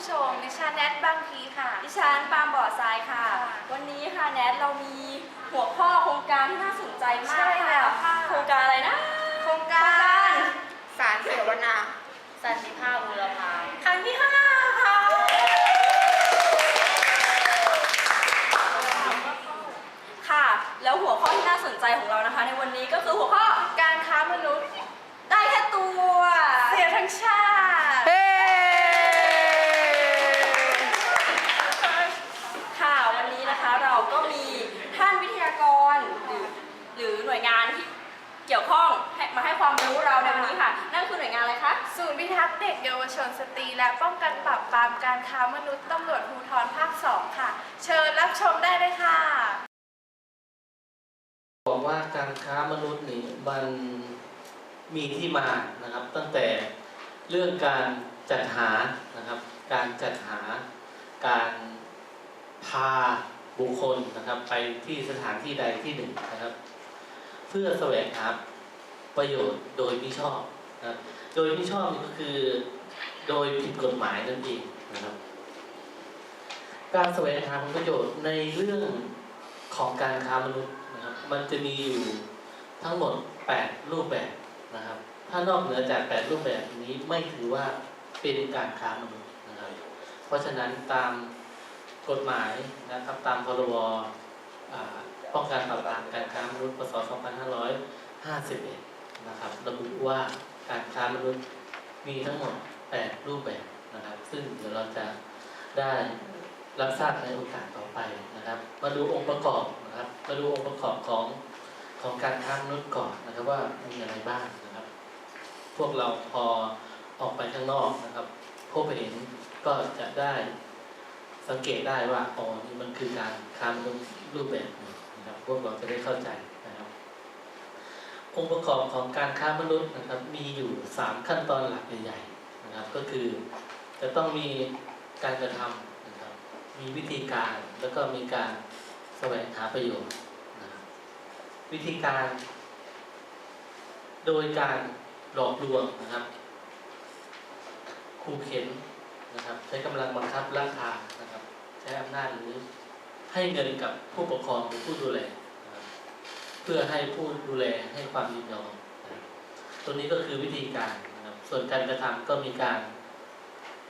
ผู้ชมดิฉันแนทบางพีค่ะ ดิฉันปาล์มบ่อทรายค่ะค่ะ วันนี้ค่ะแนทเรามีหัวข้อโครงการที่น่าสนใจมากใช่แล้วค่ะ โครงการอะไรนะ โครงการสารเสวนา สันติภาพบุรพาครั้งที่ห้าค่ะ ค่ะ แล้วหัวข้อที่น่าสนใจของเรานะคะ ในวันนี้ก็คือหัวข้อการค้ามนุษย์ ได้แค่ตัว เสียทั้งชาติ ค่ะ วันนี้นะคะเราก็มีท่านวิทยากรหรือหรือหน่วยงานที่เกี่ยวข้องให้ มาให้ความรู้เราในวันนี้ค่ะ นั่นคือหน่วยงานอะไรคะ ศูนย์พิทักษ์เด็กเยาวชนสตรี และป้องกันปราบปรามการค้ามนุษย์ตำรวจภูธรภาค 2 ค่ะ เชิญรับชมได้เลยค่ะ บอกว่าการค้ามนุษย์นี่มันมีที่มานะครับ ตั้งแต่เรื่องการจัดหานะครับ การจัดหาการพาบุคคลนะครับ ไปที่สถานที่ใดที่หนึ่งนะครับ เพื่อแสวงหา ประโยชน์โดยมิชอบนะโดยมิชอบนี่ก็คือ โดยผิดกฎหมายนั่นเองนะครับ การแสวงหาผลประโยชน์ในเรื่องของการค้ามนุษย์นะครับ มันจะมีอยู่ทั้งหมด 8 รูปแบบนะครับ ถ้านอกเหนือจาก 8 รูปแบบนี้ไม่ถือว่าเป็นการค้ามนุษย์นะครับ เพราะฉะนั้นตามกฎหมายนะครับตามพรบอ่าป้องกันปราบปรามการค้ามนุษย์พศ2551 นะครับระบุว่าการค้ามนุษย์มีทั้งหมด 8 รูปแบบนะครับ ซึ่งเดี๋ยวเราจะได้รับทราบในโอกาสต่อไปนะครับ มาดูองค์ประกอบนะครับ มาดูองค์ประกอบของของการค้ามนุษย์ก่อนนะครับว่ามีอะไรบ้างนะครับ พวกเราพอออกไปข้างนอกนะครับ พบเห็นก็จะได้สังเกตได้ว่าอ๋อนี่มันคือการค้ามนุษย์รูปแบบนะครับ พวกเราจะได้เข้าใจ องค์ประกอบของการค้ามนุษย์นะครับมีอยู่สามขั้นตอนหลักใหญ่ๆนะครับก็คือจะต้องมีการกระทำนะครับมีวิธีการแล้วก็มีการแสวงหาประโยชน์นะครับวิธีการ โดยการหลอกลวงนะครับขู่เข็นนะครับ ใช้กำลังบังคับราคานะครับ ใช้อำนาจหรือให้เงินกับผู้ปกครองหรือผู้ดูแล พื่อให้ผู้ดูแลให้ความยินยอมนะครับตัวนี้ก็คือวิธีการนะครับ ส่วนการกระทำก็มีการ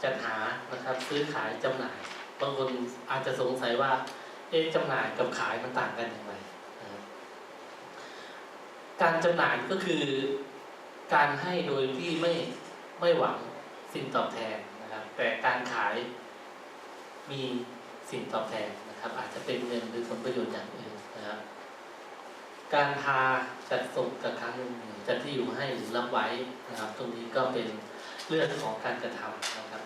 จัดหานะครับ ซื้อขายจำหน่ายบางคนอาจจะสงสัยว่า เอ๊ะจำหน่ายกับขายมันต่างกันอย่างไรนะการจำหน่ายก็คือการให้โดยที่ไม่ไม่หวังสิ่งตอบแทนนะครับ แต่การขายมีสิ่งตอบแทนนะครับ อาจจะเป็นเงินหรือผลประโยชน์อย่างอื่น การพาจัดส่งกับครั้งจัดที่อยู่ให้หรือรับไว้นะครับ ตรงนี้ก็เป็นเรื่องของการกระทำนะครับ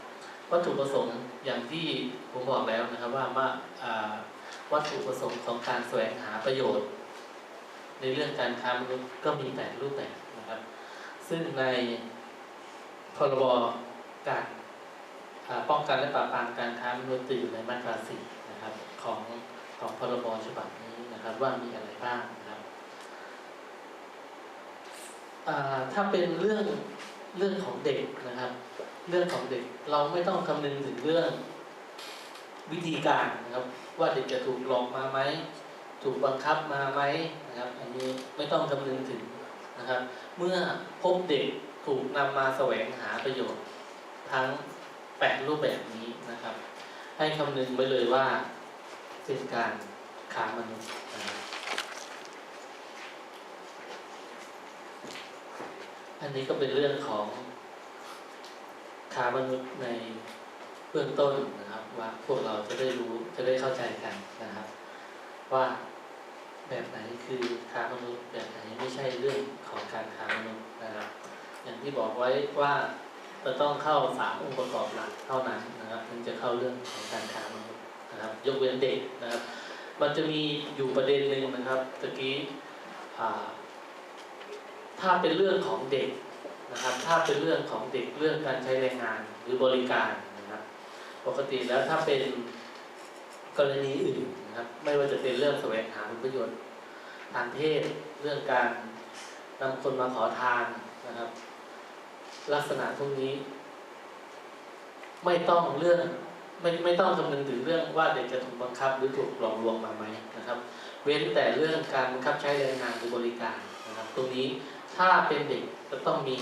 วัตถุประสงค์อย่างที่ผมบอกแล้วนะครับว่าว่าวัตถุประสงค์ของการแสวงหาประโยชน์ ในเรื่องการค้ามนุษย์ก็มีแปดรูปแบบนะครับ ซึ่งในพรบการป้องกันและปราบปรามการค้ามนุษย์จะอยู่ในมาตราสี่นะครับของของพรบฉบับนี้นะครับว่ามีอะไรบ้างนะครับอ่า ถ้าเป็นเรื่องเรื่องของเด็กนะครับ เรื่องของเด็กเราไม่ต้องคำนึงถึงเรื่องวิธีการนะครับ ว่าเด็กจะถูกหลอกมาไหมถูกบังคับมาไหมนะครับ อันนี้ไม่ต้องคำนึงถึงนะครับ เมื่อพบเด็กถูกนำมาแสวงหาประโยชน์ ทั้งแปดรูปแบบนี้นะครับ ให้คำนึงไว้เลยว่าเป็นการค้ามนุษย์นะครับ อันนี้ก็เป็นเรื่องของค้ามนุษย์ในเบื้องต้นนะครับ ว่าพวกเราจะได้รู้จะได้เข้าใจกันนะครับ ว่าแบบไหนคือค้ามนุษย์แบบไหนไม่ใช่เรื่องของการค้ามนุษย์นะครับ อย่างที่บอกไว้ว่าจะต้องเข้าสามองค์ประกอบหลักเท่านั้นนะครับถึงจะเข้าเรื่องของการค้ามนุษย์นะครับ ยกเว้นเด็กนะครับ มันจะมีอยู่ประเด็นหนึ่งนะครับตะกี้อ่า ถ้าเป็นเรื่องของเด็กนะครับ ถ้าเป็นเรื่องของเด็กเรื่องการใช้แรงงานหรือบริการนะครับ ปกติแล้วถ้าเป็นกรณีอื่นนะครับ ไม่ว่าจะเป็นเรื่องแสวงหาผลประโยชน์ทางเพศเรื่องการนำคนมาขอทานนะครับ ลักษณะพวกนี้ ไม่ต้องเรื่องไม่ไม่ต้องคำนึงถึงเรื่องว่าเด็กจะถูกบังคับหรือถูกหลอกลวงมาไหมนะครับ เว้นแต่เรื่องการบังคับใช้แรงงานหรือบริการนะครับ ตรงนี้ ถ้าเป็นเด็กจะต้องมี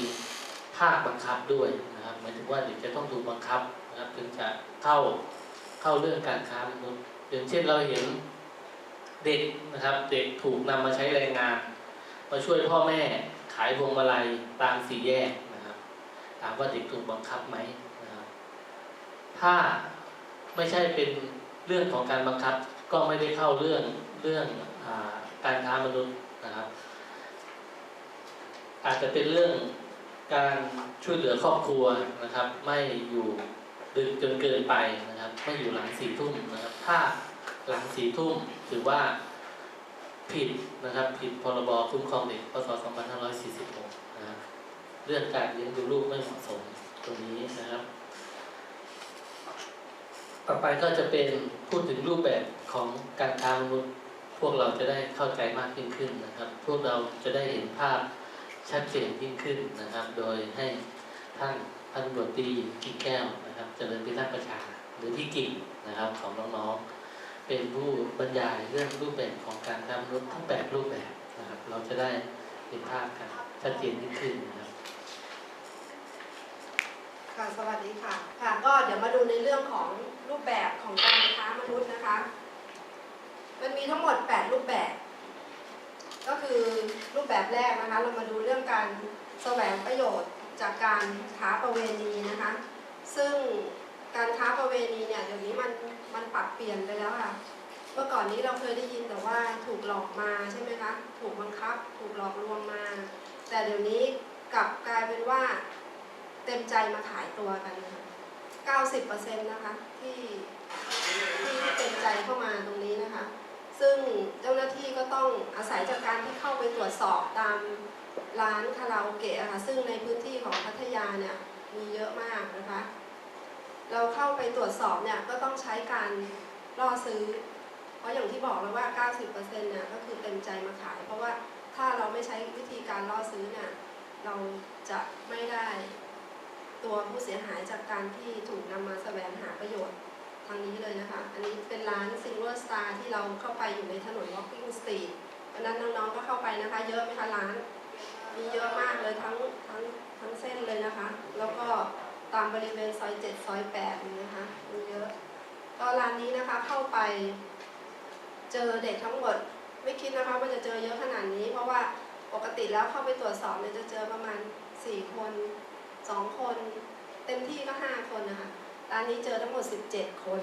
ภาคบังคับด้วยนะครับหมายถึงว่าเด็กจะต้องถูกบังคับนะครับถึงจะเข้าเข้าเรื่องการค้ามนุษย์อย่างเช่นเราเห็นเด็กนะครับ เด็กถูกนำมาใช้แรงงาน มาช่วยพ่อแม่ขายพวงมาลัยตามสี่แยกนะครับถามว่าเด็กถูกบังคับไหมนะครับถ้าไม่ใช่เป็นเรื่องของการบังคับ ก็ไม่ได้เข้าเรื่องเรื่องอการค้ามนุษย์นะครับ อาจจะเป็นเรื่องการช่วยเหลือครอบครัวนะครับ ไม่อยู่ดึกจนเกินไปนะครับ ไม่อยู่หลังสี่ทุ่มนะครับ ถ้าหลังสี่ทุ่มถือว่าผิดนะครับ ผิดพรบคุ้มครองเด็กพศ 2546 นะครับเรื่องการเลี้ยงดูลูกไม่เหมาะสมตรงนี้นะครับ ต่อไปก็จะเป็นพูดถึงรูปแบบของการค้ามนุษย์พวกเราจะได้เข้าใจมากยิ่งขึ้นนะครับ พวกเราจะได้เห็นภาพ ชัดเจนยิ่งขึ้นนะครับ โดยให้ท่านพันตรวจตีกิ่งแก้วนะครับ เจริญพิทักษ์ประชาหรือพี่กิ่งนะครับของน้องๆ เป็นผู้บรรยายเรื่องรูปแบบของการค้ามนุษย์ทั้งแปดรูปแบบนะครับ เราจะได้เห็นภาพกันชัดเจนยิ่งขึ้นนะครับค่ะสวัสดีค่ะค่ะก็เดี๋ยวมาดูในเรื่องของรูปแบบของการค้ามนุษย์นะคะ มันมีทั้งหมด 8 รูปแบบ ก็คือรูปแบบแรกนะคะ เรามาดูเรื่องการแสวงประโยชน์จากการค้าประเวณีนะคะ ซึ่งการค้าประเวณีเนี่ยเดี๋ยวนี้มันมันปรับเปลี่ยนไปแล้วค่ะ เมื่อก่อนนี้เราเคยได้ยินแต่ว่าถูกหลอกมาใช่ไหมคะ ถูกบังคับ ถูกหลอกลวงมา แต่เดี๋ยวนี้กลับกลายเป็นว่า เต็มใจมาขายตัวกันค่ะ90%นะคะที่ที่เต็มใจเข้ามาตรงนี้นะคะ ซึ่งเจ้าหน้าที่ก็ต้องอาศัยจากการที่เข้าไปตรวจสอบตามร้านคาราโอเกะค่ะซึ่งในพื้นที่ของพัทยาเนี่ยมีเยอะมากนะคะ เราเข้าไปตรวจสอบเนี่ยก็ต้องใช้การล่อซื้อ เพราะอย่างที่บอกแล้วว่า 90%เนี่ยก็คือเต็มใจมาขาย เพราะว่าถ้าเราไม่ใช้วิธีการล่อซื้อเนี่ยเราจะไม่ได้ตัวผู้เสียหายจากการที่ถูกนำมาแสวงหาประโยชน์ ทางนี้เลยนะคะ อันนี้เป็นร้าน Silver Star ที่เราเข้าไปอยู่ในถนน Walking Street วันนั้นน้องๆก็เข้าไปนะคะ เยอะไหมคะร้าน มีเยอะมากเลยทั้งทั้งทั้งเส้นเลยนะคะ แล้วก็ตามบริเวณซอย7ซอย8นี่นะคะมีเยอะ ก็ร้านนี้นะคะเข้าไป เจอเด็กทั้งหมด ไม่คิดนะคะว่าจะเจอเยอะขนาดนี้ เพราะว่าปกติแล้วเข้าไปตรวจสอบเนี่ยจะเจอประมาณ4คนสองคน เต็มที่ก็ห้าคนนะคะ ร้านนี้เจอทั้งหมด 17 คน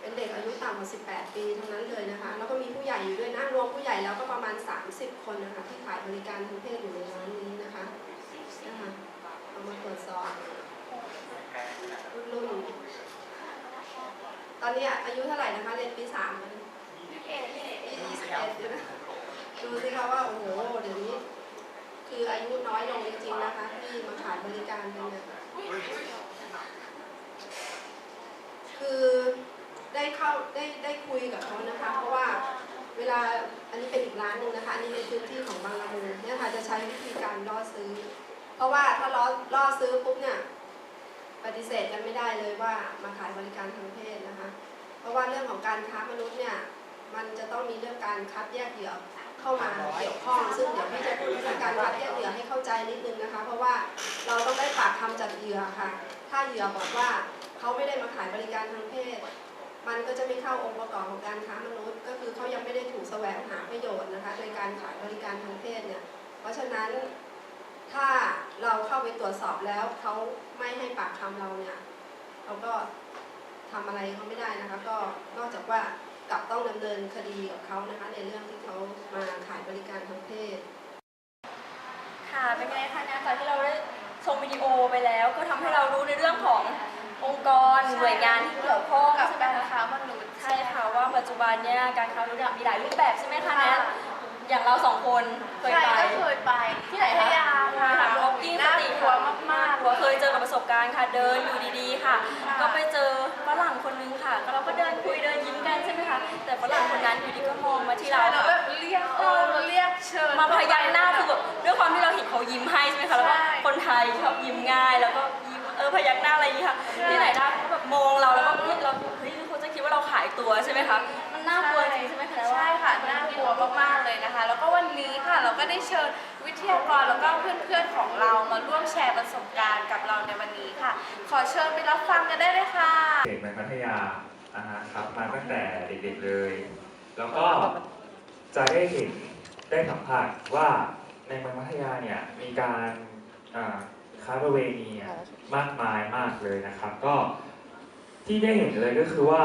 เป็นเด็กอายุต่ำกว่า 18 ปีทั้งนั้นเลยนะคะ แล้วก็มีผู้ใหญ่อยู่ด้วยนะรวมผู้ใหญ่แล้วก็ประมาณ 30 คนนะคะที่ขายบริการทางเพศอยู่ในร้านนี้นะคะนะคะเอามาตรวจสอบรุ่นรุ่นตอนนี้อายุเท่าไหร่นะคะเรียนปีสามเลยยี่สิบเอ็ดอยู่นะดูสิคะว่าโอ้โหเดี๋ยวนี้ คืออายุน้อยลงจริงๆนะคะที่มาขายบริการกันเนี่ยคือได้เข้าได้ได้คุยกับเขานะคะ เพราะว่าเวลาอันนี้เป็นอีกร้านหนึ่งนะคะอันนี้ในพื้นที่ของบางละมุงเนี่ยค่ะจะใช้วิธีการล่อซื้อ เพราะว่าถ้าล่อล่อซื้อปุ๊บเนี่ยปฏิเสธกันไม่ได้เลยว่ามาขายบริการทางเพศนะคะ เพราะว่าเรื่องของการค้ามนุษย์เนี่ยมันจะต้องมีเรื่องการคัดแยกเหยื่อเข้ามาเกี่ยวข้อง ซึ่งเดี๋ยวพี่จะพูดเรื่องการคัดแยกเหยื่อให้เข้าใจนิดนึงนะคะ เพราะว่าเราต้องได้ปากคำจากเหยื่อค่ะ ถ้าเหยื่อบอกว่าเขาไม่ได้มาขายบริการทางเพศ มันก็จะไม่เข้าองค์ประกอบของการค้ามนุษย์ ก็คือเขายังไม่ได้ถูกแสวงหาประโยชน์นะคะโดยการขายบริการทางเพศเนี่ยเพราะฉะนั้นถ้าเราเข้าไปตรวจสอบแล้วเขาไม่ให้ปากคำเราเนี่ยเราก็ทำอะไรเขาไม่ได้นะคะ ก็นอกจากว่ากลับต้องดำเนินคดีกับเขานะคะ ในเรื่องที่เขามาขายบริการทางเพศ ค่ะเป็นไงคะเนี่ยจากที่เราได้ชมวิดีโอไปแล้ว ก็ทำให้เรารู้ในเรื่องของ องค์กรหน่วยงานที่เกี่ยวข้องกับใช่ไหมการคะค้ามนุษย์ใช่ค่ะว่าปัจจุบันเนี่ยการค้ามนุษย์เนี่ยมีหลายรูปแบบใช่ไหมคะแนทค่ะอย่างเราสองคนเคยใช่ไป ก็เคยไปที่ไหนคะพัทยาค่ะค่ะ Walking น่า Street กลัวมากหัวเคยเจอกับประสบการณ์ค่ะเดินอยู่ดีๆค่ะ ค่ะก็ไปเจอฝรั่งคนนึงค่ะก็เราก็เดินคุยเดินยิ้มกันใช่ไหมคะแต่ฝรั่งคนนั้นอยู่ดีก็มองมาที่ๆเราใช่แล้วค่ะแบบเรียกเออเรียกเชิญ มาพยักหน้าคือแบบด้วยความที่เราเห็นเขายิ้มให้ใช่ไหมคะแล้วก็ใช่ คนไทยชอบยิ้มง่ายแล้วก็ เออพยักหน้าอะไรอย่างเงี้ยค่ะที่ไหนได้เขาแบบมองเราแล้วก็เราเฮ้ยคนจะคิดว่าเราขายตัวใช่ไหมคะมันน่ากลัวจริงใช่ไหมคะใช่ค่ะน่ากลัวมากๆเลยนะคะ แล้วก็วันนี้ค่ะเราก็ได้เชิญวิทยากรแล้วก็เพื่อนๆของเรามาร่วมแชร์ประสบการณ์กับเราในวันนี้ค่ะ ขอเชิญไปรับฟังกันได้เลยค่ะ เด็กในพัทยาอาครับมาตั้งแต่เด็กๆเลย แล้วก็จะได้เห็นได้สัมผัสว่าในเมืองพัทยาเนี่ยมีการ ค้าประเวณีอะมากมายมากเลยนะครับ ก็ที่ได้เห็นเลยก็คือว่า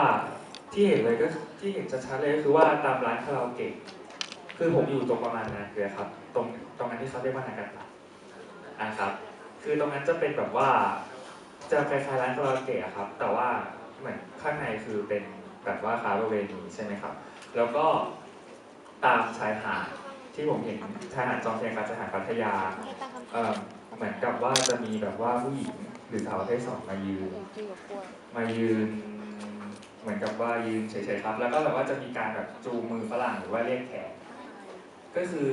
ที่เห็นเลยก็ที่เห็นชัดๆเลยก็คือว่าตามร้านคาราโอเกะคือผมอยู่ตรงประมาณนั้นเลยครับ ตรงตรงนั้นที่เขาเรียกว่านาการตะอะครับ คือตรงนั้นจะเป็นแบบว่า จะคล้ายๆร้านคาราโอเกะอะครับ แต่ว่าเหมือนข้างในคือเป็นแบบว่าค้าประเวณีใช่ไหมครับ แล้วก็ตามชายหาดที่ผมเห็นชายหาดจอมเทียนกับชายหาดพัทยา เหมือนกับว่าจะมีแบบว่าผู้หญิงหรือสาวประเภทสองมายืน มายืน เหมือนกับว่ายืนเฉยๆครับ แล้วก็แบบว่าจะมีการแบบจูงมือฝรั่งหรือว่าเรียกแขกก็คือ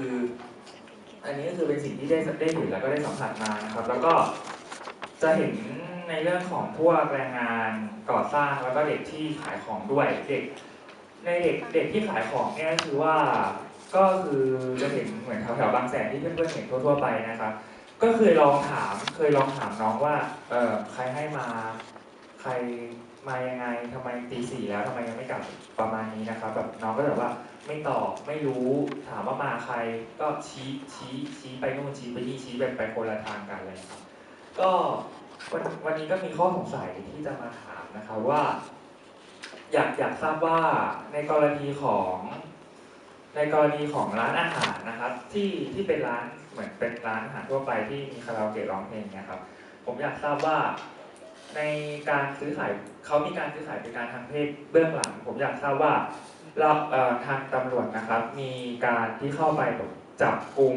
อันนี้ก็คือเป็นสิ่งที่ได้ได้เห็นแล้วก็ได้สัมผัสมานะครับ แล้วก็จะเห็นในเรื่องของพวกแรงงานก่อสร้างแล้วก็เด็กที่ขายของด้วยเด็ก ในเด็กเด็กที่ขายของเนี่ยก็คือว่าก็คือจะเห็นเหมือนแถวๆบางแสนที่เพื่อนๆเห็นทั่วๆไปนะครับ ก็เคยลองถาม เคยลองถามน้องว่า เออใครให้มา ใครมายังไงทำไมตีสี่แล้วทำไมยังไม่กลับประมาณนี้นะครับ แบบน้องก็แบบว่าไม่ตอบไม่รู้ถามว่ามาใครก็ชี้ชี้ชี้ไปนู่นชี้ไปนี่ชี้แบบไปคนละทางกันเลยครับ ก็วันวันนี้ก็มีข้อสงสัยที่จะมาถามนะครับว่า อยากอยากทราบว่าในกรณีของ ในกรณีของร้านอาหารนะครับ ที่ที่เป็นร้านเหมือนเป็นร้านอาหารทั่วไปที่มีคาราโอเกะร้องเพลงเนี่ยครับผมอยากทราบว่าในการซื้อขายเขามีการซื้อขายบริการทางเพศเบื้องหลัง ผมอยากทราบว่าเราทางตำรวจนะครับ มีการที่เข้าไปจับกลุ่ม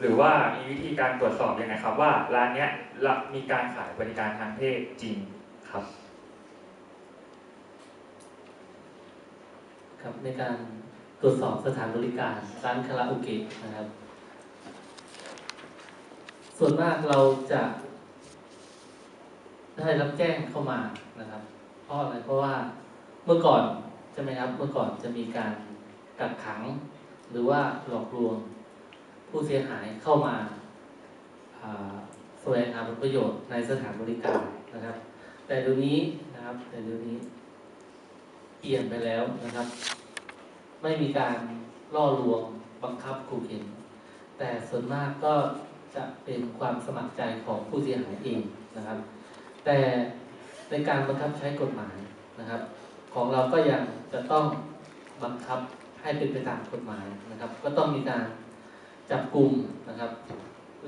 หรือว่ามีวิธีการตรวจสอบยังไงครับ ว่าร้านเนี้ยมีการขายบริการทางเพศจริงครับ ครับในการ ตรวจสอบสถานบริการร้านคาราโอเกะนะครับ ส่วนมากเราจะได้รับแจ้งเข้ามานะครับ เพราะอะไรเพราะว่าเมื่อก่อนใช่ไหมครับเมื่อก่อนจะมีการกักขัง หรือว่าหลอกลวงผู้เสียหายเข้ามาแสวงหาผลประโยชน์ในสถานบริการนะครับ แต่เดี๋ยวนี้นะครับ แต่เดี๋ยวนี้เปลี่ยนไปแล้วนะครับ ไม่มีการล่อลวงบังคับขู่เข็น แต่ส่วนมากก็จะเป็นความสมัครใจของผู้เสียหายเองนะครับ แต่ในการบังคับใช้กฎหมายนะครับ ของเราก็ยังจะต้องบังคับให้เป็นไปตามกฎหมายนะครับ ก็ต้องมีการจับกลุ่มนะครับ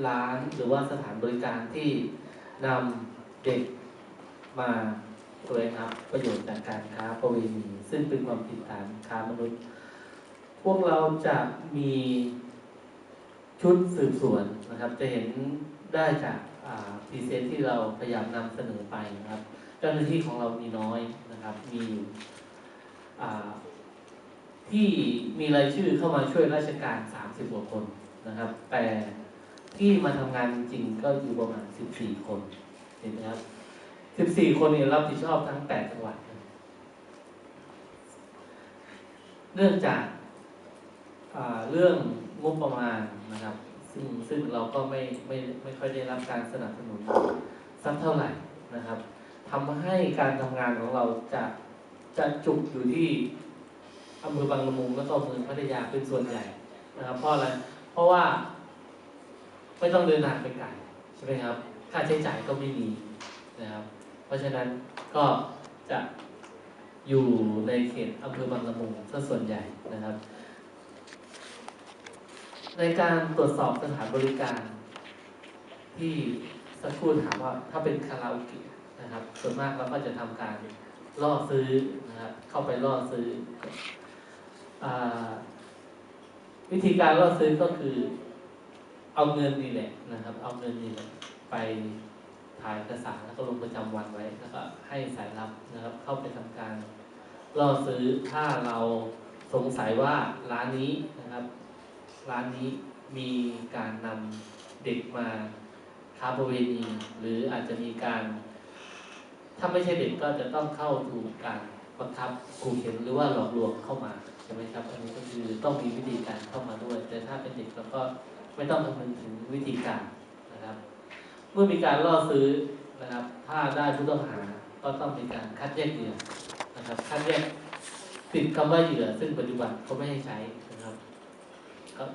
ร้านหรือว่าสถานบริการที่นำเด็กมาแสวงหาประโยชน์จากการค้าประเวณีซึ่งเป็นความผิดฐานค้ามนุษย์ พวกเราจะมีชุดสืบสวนนะครับ จะเห็นได้จากพรีเซนต์ที่เราพยายามนำเสนอไปนะครับ เจ้าหน้าที่ของเรามีน้อยนะครับ มีที่มีรายชื่อเข้ามาช่วยราชการ 30กว่าคนนะครับ แต่ที่มาทำงานจริงก็อยู่ประมาณ 14 คนเห็นไหมครับ 14 คนเนี่ยรับผิดชอบทั้ง 8 จังหวัดเนื่องจาก เรื่องงบประมาณนะครับ ซึ่งซึ่งเราก็ไม่ไม่ไม่ค่อยได้รับการสนับสนุนสักเท่าไหร่นะครับทำให้การทำงานของเราจะจะจุกอยู่ที่อำเภอบางละมุงแล้วก็อำเภอพัทยาเป็นส่วนใหญ่นะครับ เพราะอะไรเพราะว่าไม่ต้องเดินทางไปไกลใช่ไหมครับ ค่าใช้จ่ายก็ไม่มีนะครับ เพราะฉะนั้นก็จะอยู่ในเขตอำเภอบางละมุงซะส่วนใหญ่นะครับ ในการตรวจสอบสถานบริการ ที่สักครู่ถามว่าถ้าเป็นคาราโอเกะนะครับ ส่วนมากเราก็จะทำการล่อซื้อนะครับเข้าไปล่อซื้ออวิธีการล่อซื้อก็คือ เอาเงินนี่แหละนะครับ เอาเงินนี่แหละไปถ่ายเอกสารแล้วก็ลงประจำวันไว้แล้วก็ให้สายลับนะครับ เข้าไปทำการล่อซื้อถ้าเราสงสัยว่าร้านนี้นะครับ ร้านนี้มีการนำเด็กมาค้าประเวณีหรืออาจจะมีการ ถ้าไม่ใช่เด็กก็จะต้องเข้าถูกการบังคับขู่เข็นหรือว่าหลอกลวงเข้ามาใช่ไหมครับอันนี้ก็คือต้องมีวิธีการเข้ามาด้วย แต่ถ้าเป็นเด็กเราก็ไม่ต้องคำนึงถึงวิธีการนะครับ เมื่อมีการล่อซื้อนะครับ ถ้าได้ผู้ต้องหาก็ต้องมีการคัดแยกเหยื่อนะครับคัดแยกติดคำว่าเหยื่อซึ่งปัจจุบันเขาไม่ให้ใช้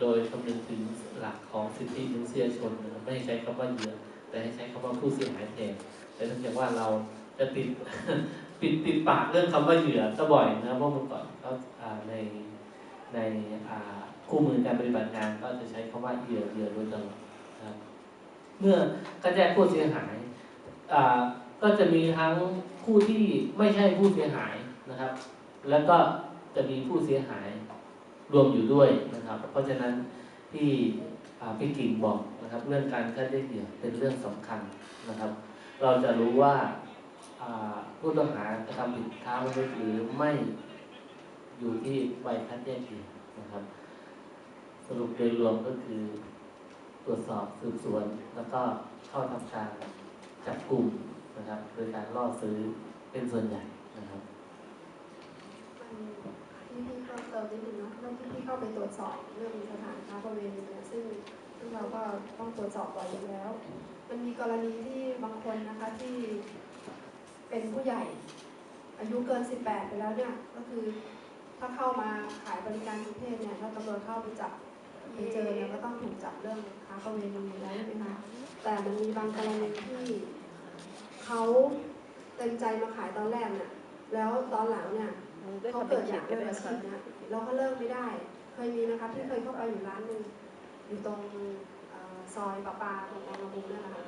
โดยคำนึงถึงหลักของสิทธิมนุษยชนนะครับไม่ใช้คำว่าเหยื่อแต่ให้ใช้คำว่าผู้เสียหายแทนแต่เนื่องจากว่าเราจะติดปิดติดปากเรื่องคำว่าเหยื่อก็บ่อยนะเพราะเมื่อก่อนก็ในในคู่มือการปฏิบัติงานก็จะใช้คำว่าเหยื่อเหยื่อโดยตลอดนะครับเมื่อคัดแยผู้เสียหายก็จะมีทั้งผู้ที่ไม่ใช่ผู้เสียหายนะครับ แล้วก็จะมีผู้เสียหาย รวมอยู่ด้วยนะครับ เพราะฉะนั้นที่พี่กิ่งบอกนะครับ เรื่องการคัดแยกเหยื่อเป็นเรื่องสำคัญนะครับ เราจะรู้ว่าอ่าผู้ต้องหากระทำผิดค้ามนุษย์หรือไม่อยู่ที่ใบคัดแยกเหยื่อนะครับ สรุปโดยรวมก็คือตรวจสอบสืบสวน แล้วก็เข้าทำการจับกลุ่มนะครับโดยการล่อซื้อเป็นส่วนใหญ่นะครับ ที่ พี่เพิ่มเติมนิดนึงเนาะเรื่องที่พี่เข้าไปตรวจสอบเรื่องสถานค้าประเวณีเนี่ยซึ่งซึ่งเราก็ต้องตรวจสอบบ่อยอยู่แล้ว มันมีกรณีที่บางคนนะคะที่เป็นผู้ใหญ่ อายุเกิน 18 ไปแล้วเนี่ยก็คือถ้าเข้ามาขายบริการทางเพศเนี่ยถ้าตำรวจเข้าไปจับไปเจอเนี่ยก็ต้องถูกจับเรื่องค้าประเวณีแล้วใช่ไหมคะแต่มันมีบางกรณีที่เขาเต็มใจมาขายตอนแรกเนี่ยแล้วตอนหลังเนี่ย เขาเกิดอยากเลิกอาชีพนะเราก็เลิกไม่ได้ เคยมีนะคะที่เคยเข้าไปอยู่ร้านหนึ่งอยู่ตรงเอ่อซอยปะปาตรงบางละมุงเนี่ยนะคะ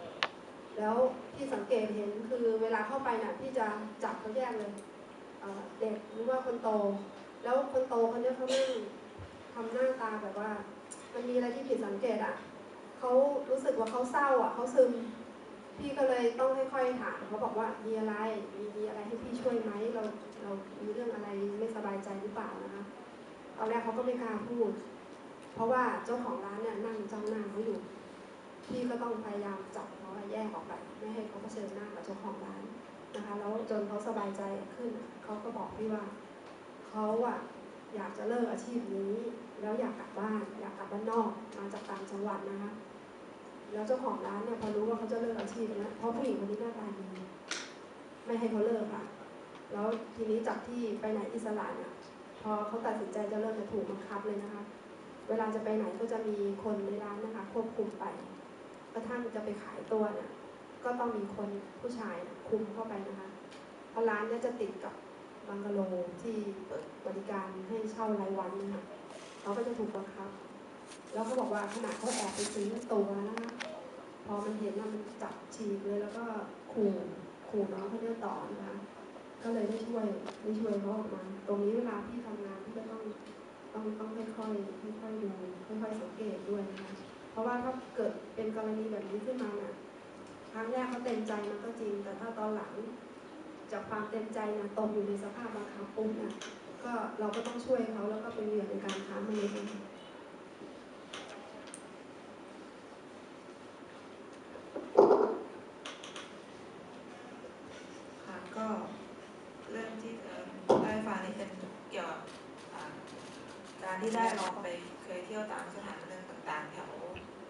แล้วที่สังเกตเห็นคือเวลาเข้าไปน่ะพี่จะจับเขาแยกเลยเอ่อเด็กหรือว่าคนโต แล้วคนโตคนเนี้ยเขานั่งทำหน้าตาแบบว่า มันมีอะไรที่ผิดสังเกตอะเขารู้สึกว่าเขาเศร้าอะเขาซึม พี่ก็เลยต้องค่อยๆถามเขาบอกว่ามีอะไรมีมีอะไรให้พี่ช่วยไหมเราเรามีเรื่องอะไรไม่สบายใจหรือเปล่านะคะตอนแรกเขาก็ไม่กล้าพูด เพราะว่าเจ้าของร้านเนี่ยนั่งจ้องหน้าเขาอยู่พี่ก็ต้องพยายามจับเขาแยกออกไป ไม่ให้เขาเผชิญหน้ากับเจ้าของร้านนะคะ แล้วจนเขาสบายใจขึ้นเขาก็บอกพี่ว่าเขาอะอยากจะเลิกอาชีพนี้ แล้วอยากกลับบ้าน อยากกลับบ้านนอกมาจากต่างจังหวัดนะคะ แล้วเจ้าของร้านเนี่ยพอรู้ว่าเขาจะเลิกอาชีพนะเพราะผู้หญิงคนนี้หน้าตาดีไม่ให้เขาเลิกค่ะ แล้วทีนี้จากที่ไปไหนอิสระเนี่ยพอเขาตัดสินใจจะเลิกจะถูกบังคับเลยนะคะ เวลาจะไปไหนก็จะมีคนในร้านนะคะ ควบคุมไปกระทั่งจะไปขายตัวเนี่ยก็ต้องมีคนผู้ชายคุมเข้าไปนะคะเพราะร้านเนี่ยจะติดกับบังกะโลที่เปิดบริการให้เช่ารายวันนะคะเขาก็จะถูกบังคับ แล้วเขาบอกว่าขนาดเขาแอบไปซื้อตัวนะคะพอมันเห็นว่ามันจับฉีกเลยแล้วก็ขู่ขู่น้องเขาเนี่ยต่อนะคะก็เลยได้ช่วยได้ช่วยเขาออกมาตรงนี้เวลาพี่ทำงานพี่ก็ต้องต้องต้องค่อยๆค่อยๆดูค่อยๆสังเกตด้วยนะคะเพราะว่าถ้าเกิดเป็นกรณีแบบนี้ขึ้นมาน่ะครั้งแรกเขาเต็มใจมันก็จริง แต่ถ้าตอนหลัง จากความเต็มใจนะตกอยู่ในสภาพบังคับปุ๊บเนี่ยก็เราก็ต้องช่วยเขาแล้วก็เป็นเหยื่อในการค้ามนุษย์นะคะ ค่ะก็เรื่องที่เอ่อได้ฟังนี่เป็นเกี่ยวกับอ่าการ ที่ได้ลองไปเคยเที่ยวตามสถานบันเทิงต่างๆแถว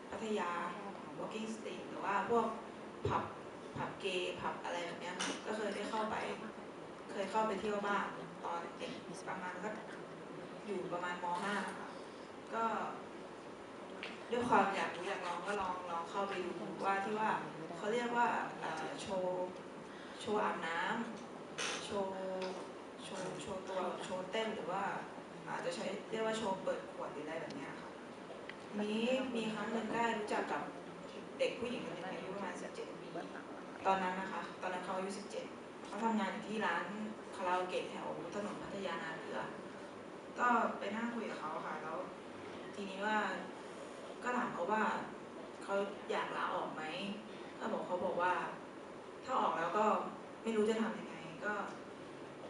พัทยา Walking Street หรือว่าพวกผับผับเกย์ผับอะไรแบบเนี้ยก็เคยได้เข้าไป เคยเข้าไปเที่ยวบ้างตอนเด็กประมาณก็อยู่ประมาณม .5 ค่ะก็ด้วยความอยากรู้อยากลองก็ลองลองเข้าไปดูว่าที่ว่าเขาเรียกว่าโชว์โชว์อาบน้ำโชว์โชว์โชว์ตัวโชว์เต้นหรือว่า อาจจะใช้เรียกว่าโชว์เปิดขวดหรืออะไรแบบนี้ค่ะนี้มีครั้งหนึ่งได้รู้จักกับเด็กผู้หญิงคนหนึงอายุประมาณ17ปีตอนนั้นนะคะ ตอนนั้นเขาอายุ17เขาทำงานอยู่ที่ร้านคาราโอเกะแถวถนนพัทยานาเรือก็ไปนั่งคุยกับเขาค่ะแล้ว ทีนี้ว่าก็ถามเขาว่าเขาอยากลาออกไหมก็บอกเขาบอกว่า ถ้าออกแล้วก็ไม่รู้จะทำยังไงก็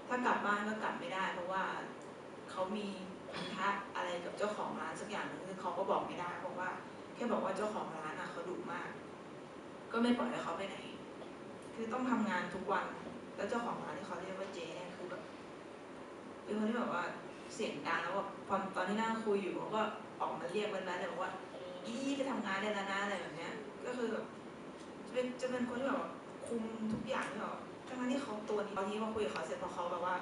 ถ้ากลับบ้านก็กลับไม่ได้ เพราะว่า เขามีพันธะอะไรกับเจ้าของร้านสักอย่างหนึงซึ่งเขาก็บอกไม่ได้เพราะว่า แค่บอกว่าเจ้าของร้านอะเขาดุมาก ก็ไม่ปล่อยให้เขาไปไหน คือต้องทำงานทุกวัน แล้วเจ้าของร้านที่เขาเรียกว่าเจเนี่ยคือแบบเป็นคนที่แบบว่าเสียงดังแล้วแบบพอตอนที่นั่งคุยอยู่เขาก็ออกมาเรียกแว้นๆเลยบอกว่าอีไปทำงานได้แล้วนะอะไรแบบเนี้ย ก็คือแบบจะเป็นจะเป็นคนที่แบบว่าคุมทุกอย่างที่แบบทั้งที่เขาตัวนี้บางทีมาคุยกับเขาเสร็จพอเขาแบบว่า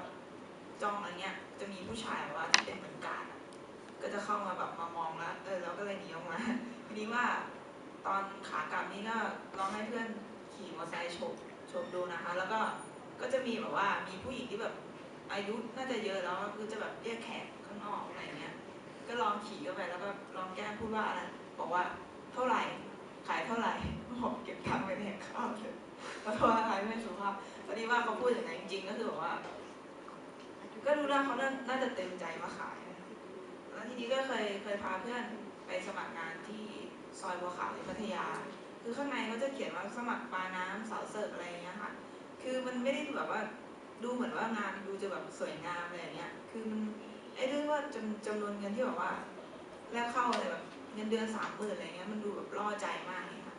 จ้องอะไรเงี้ย จะมีผู้ชายแบบว่าที่เป็นเหมือนการดก็จะเข้ามาแบบมามองแล้วเออเราก็เลยหนีออกมาทีนี้ว่าตอนขากลับนี่ก็ลองให้เพื่อนขี่มอเตอร์ไซค์โฉบโฉบดูนะคะ แล้วก็ก็จะมีแบบว่ามีผู้หญิงที่แบบอายุน่าจะเยอะแล้วก็คือจะแบบเรียกแขกข้างนอกอะไรเงี้ย ก็ลองขี่เข้าไปแล้วก็ลองแกล้งพูดว่าอะไรบอกว่าเท่าไหร่ขายเท่าไหร่บอกเก็บตังค์ไปแดกข้าวเลยแล้วโทษอะไรไม่สุภาพพอดีว่าเขาพูดอย่างนั้นจริงๆก็คือแบบว่า ก็รู้แล้วเขาน่าน่าจะเต็มใจมาขายแล้วทีนี้ก็เคยเคยพาเพื่อนไปสมัครงานที่ซอยบัวขาวที่พัทยา คือข้างในเขาจะเขียนว่าสมัครปลาน้ำสาวเสิร์ฟอะไรอย่างเงี้ยค่ะ คือมันไม่ได้แบบว่าดูเหมือนว่างานดูจะแบบสวยงามอะไรอย่างเงี้ย คือมันไอ้ด้วยว่าจำจำนวนเงินที่แบบว่าแรกเข้าอะไรแบบเงินเดือนสามหมื่นอะไรเงี้ยมันดูแบบล่อใจมากเลยค่ะ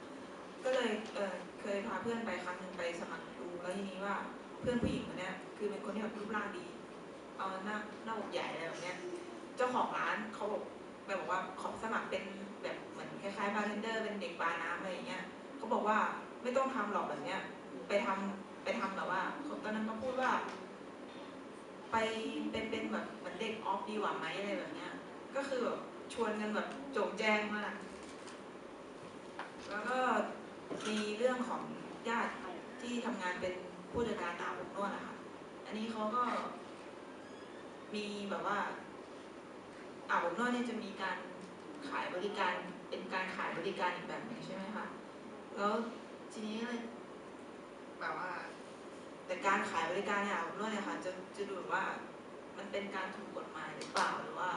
ก็เลยเออเคยพาเพื่อนไปครั้งหนึ่งไปสมัครดูแล้วทีนี้ว่าเพื่อนผู้หญิงคนนี้คือเป็นคนที่แบบรูปร่างดี เอาหน้าหน้าอกใหญ่อะไรแบบเนี้ยเจ้าของร้านเขาบอกแบบบอกว่าขอสมัครเป็นแบบเหมือนคล้ายๆบาร์เทนเดอร์เป็นเด็กบาร์น้ำอะไรอย่างเงี้ยเขาบอกว่าไม่ต้องทำหรอกแบบเนี้ย ไปทำไปทำแบบว่าตอนนั้นเขาพูดว่า ไปเป็นเป็นแบบเหมือนเด็กออฟดีกว่าไหมอะไรแบบเนี้ย ก็คือแบบชวนกันแบบโจงแจ้งมากแล้วก็มีเรื่องของญาติที่ทำงานเป็นผู้จัดการอาบอบนวดนะคะอันนี้เขาก็ มีแบบว่าอาบอบนวดเนี่ยจะมีการขายบริการเป็นการขายบริการอีกแบบหนึ่งใช่ไหมคะแล้วทีนี้เลยแบบว่า แต่การขายบริการในอาบอบนวดเนี่ยค่ะจะจะดูว่า มันเป็นการถูกกฎหมายหรือเปล่าหรือว่า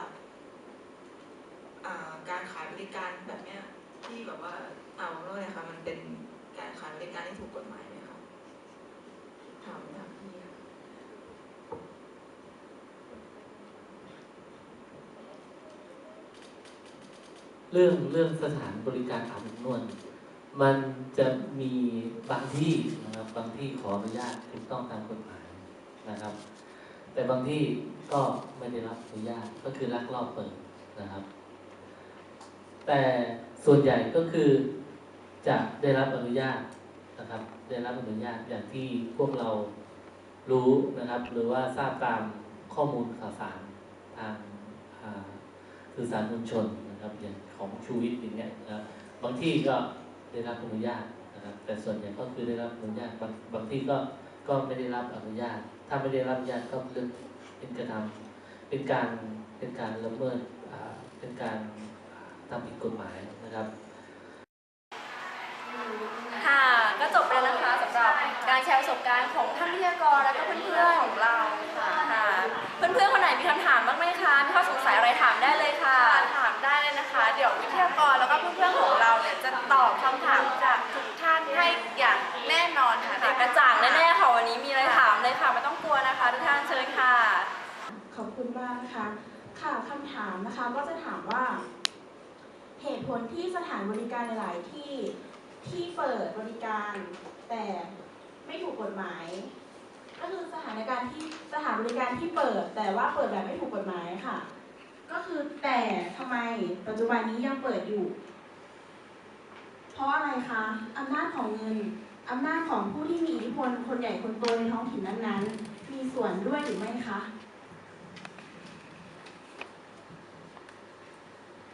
การขายบริการแบบเนี้ยที่แบบว่าอาบอบนวดเนี่ยค่ะมันเป็นการขายบริการที่ถูกกฎหมายไหมคะถามถามพี่ค่ะ เรื่องเรื่องสถานบริการอาบอบนวดมันจะมีบางที่นะครับ บางที่ขออนุญาตถูกต้องตามกฎหมายนะครับ แต่บางที่ก็ไม่ได้รับอนุญาตก็คือลักลอบเปิดนะครับ แต่ส่วนใหญ่ก็คือจะได้รับอนุญาตนะครับ ได้รับอนุญาตอย่างที่พวกเรารู้นะครับ หรือว่าทราบตามข้อมูลข่าวสารทางอสื่อสารมวลชนนะครับอย่าง ของชูวิทย์อย่างเงี้ยนะบางที่ก็ได้รับอนุญาตนะครับแต่ส่วนใหญ่ก็คือได้รับอนุญาตบางบางที่ก็ก็ไม่ได้รับอนุญาต ถ้าไม่ได้รับอนุญาตก็เรื่องเป็นกระทำเป็นการเป็นการละเมิดเป็นการทำผิดกฎหมายนะครับค่ะก็จบไปแล้วนะคะสำหรับการแชร์ประสบการณ์ของท่านวิทยากรและก็เพื่อนๆของเราค่ะค่ะเพื่อนๆคนไหนมีคำถามบ้างไหมคะมีข้อสงสัยอะไรถามได้เลยค่ะ นะคะ เดี๋ยววิทยากรแล้วก็เพื่อนๆของเราเนี่ยจะตอบคำถามจากทุกท่านให้อย่างแน่นอนค่ะค่ะกระจ่างแน่ๆค่ะวันนี้มีอะไรถามเลยค่ะไม่ต้องกลัวนะคะทุกท่านเชิญค่ะ ขอบคุณมากนะคะค่ะคำถามนะคะก็จะถามว่า เหตุผลที่สถานบริการหลายๆที่ที่เปิดบริการ แต่ไม่ถูกกฎหมาย ก็คือสถานการณ์ที่สถานบริการที่เปิด แต่ว่าเปิดแบบไม่ถูกกฎหมายค่ะ ก็คือแต่ทำไมปัจจุบันนี้ยังเปิดอยู่ เพราะอะไรคะอำนาจของเงินอำนาจของผู้ที่มีอิทธิพลคนใหญ่คนโตในท้องถิ่นนั้นๆ มีส่วนด้วยหรือไม่คะ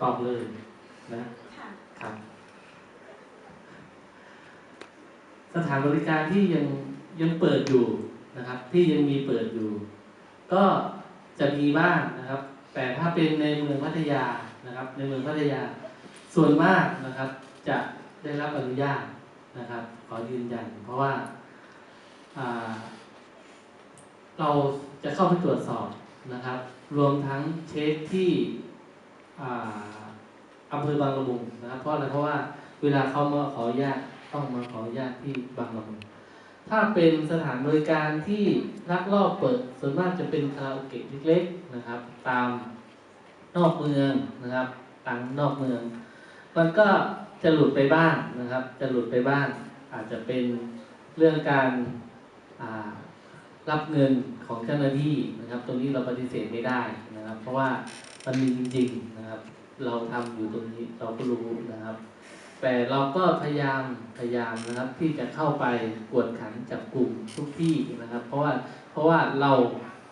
ตอบเลยนะค่ะครับสถานบริการที่ยังยังเปิดอยู่นะครับ ที่ยังมีเปิดอยู่ ก็จะมีบ้างนะครับ แต่ถ้าเป็นในเมืองพัทยานะครับ ในเมืองพัทยา ส่วนมากนะครับ จะได้รับอนุญาตนะครับ ขอยืนยันเพราะว่าาเราจะเข้าไปตรวจสอบนะครับ รวมทั้งเช็คที่อ่าอำเภอบางละมุงนะครับ เพราะอะไรเพราะว่าเวลาเขามาขออนุญาตต้องมาขออนุญาตที่บางละมุง ถ้าเป็นสถานบริการที่ลักลอบเปิดส่วนมากจะเป็นคาราโอเกะเล็กๆนะครับ ตามนอกเมืองนะครับตามนอกเมือง มันก็จะหลุดไปบ้างนะครับ จะหลุดไปบ้าง อาจจะเป็นเรื่องการรับเงินของเจ้าหน้าที่นะครับ ตรงนี้เราปฏิเสธไม่ได้นะครับ เพราะว่ามันมีจริงๆนะครับ เราทำอยู่ตรงนี้เราก็รู้นะครับ แต่เราก็พยายามพยายามนะครับที่จะเข้าไปกวดขันจับกลุ่มทุกที่นะครับ เพราะว่าเพราะว่าเรา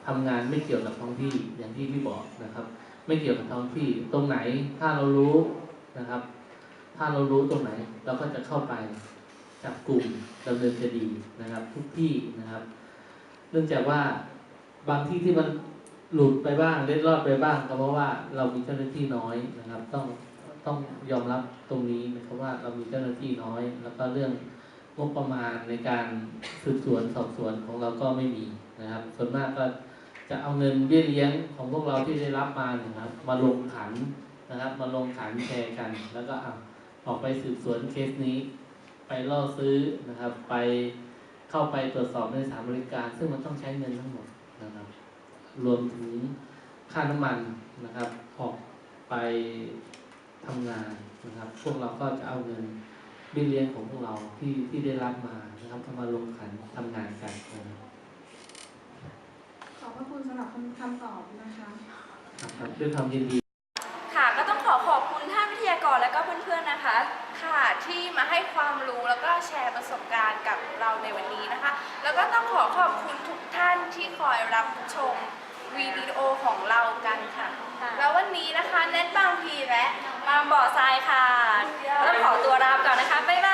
ทำงานไม่เกี่ยวกับท้องที่อย่างที่พี่บอกนะครับ ไม่เกี่ยวกับท้องที่ตรงไหนถ้าเรารู้นะครับ ถ้าเรารู้ตรงไหน เราก็จะเข้าไปจับกลุ่มดำเนินคดีนะครับ ทุกที่นะครับ เนื่องจากว่าบางที่ที่มันหลุดไปบ้างเล็ดรอดไปบ้างก็เพราะว่าเรามีเจ้าหน้าที่น้อยนะครับ ต้อง ต้องยอมรับตรงนี้นะครับว่าเรามีเจ้าหน้าที่น้อย แล้วก็เรื่องงบประมาณในการสืบสวนสอบสวนของเราก็ไม่มีนะครับ ส่วนมากก็จะเอาเงินเบี้ยเลี้ยงของพวกเราที่ได้รับมาเนยนะครับ มาลงขันนะครับ มาลงขันแชร์กัน แล้วก็เอาออกไปสืบสวนเคสนี้ ไปล่อซื้อนะครับ ไปเข้าไปตรวจสอบในสถานบริการ ซึ่งมันต้องใช้เงินทั้งหมดนะครับ รวมถึงค่าน้ำมันนะครับ ออกไป ทำงานนะครับ พวกเราก็จะเอาเงินเบี้ยเลี้ยงของพวกเราที่ที่ได้รับมานะครับเอามาลงขันทำงานกันนะครับขอบพระคุณสำหรับคำคำตอบนะคะครับด้วยความยินดีค่ะก็ต้องขอขอบคุณท่านวิทยากรและก็เพื่อนๆนะคะ ค่ะที่มาให้ความรู้แล้วก็แชร์ประสบการณ์กับเราในวันนี้นะคะ แล้วก็ต้องขอขอบคุณทุกท่านที่คอยรับชมวิดีโอของเรากันค่ะค่ะแล้ววันนี้นะคะเน็ตบางพีและ มบ่อทรายค่ะต้องขอตัวลาไปก่อนนะคะ บ๊ายบาย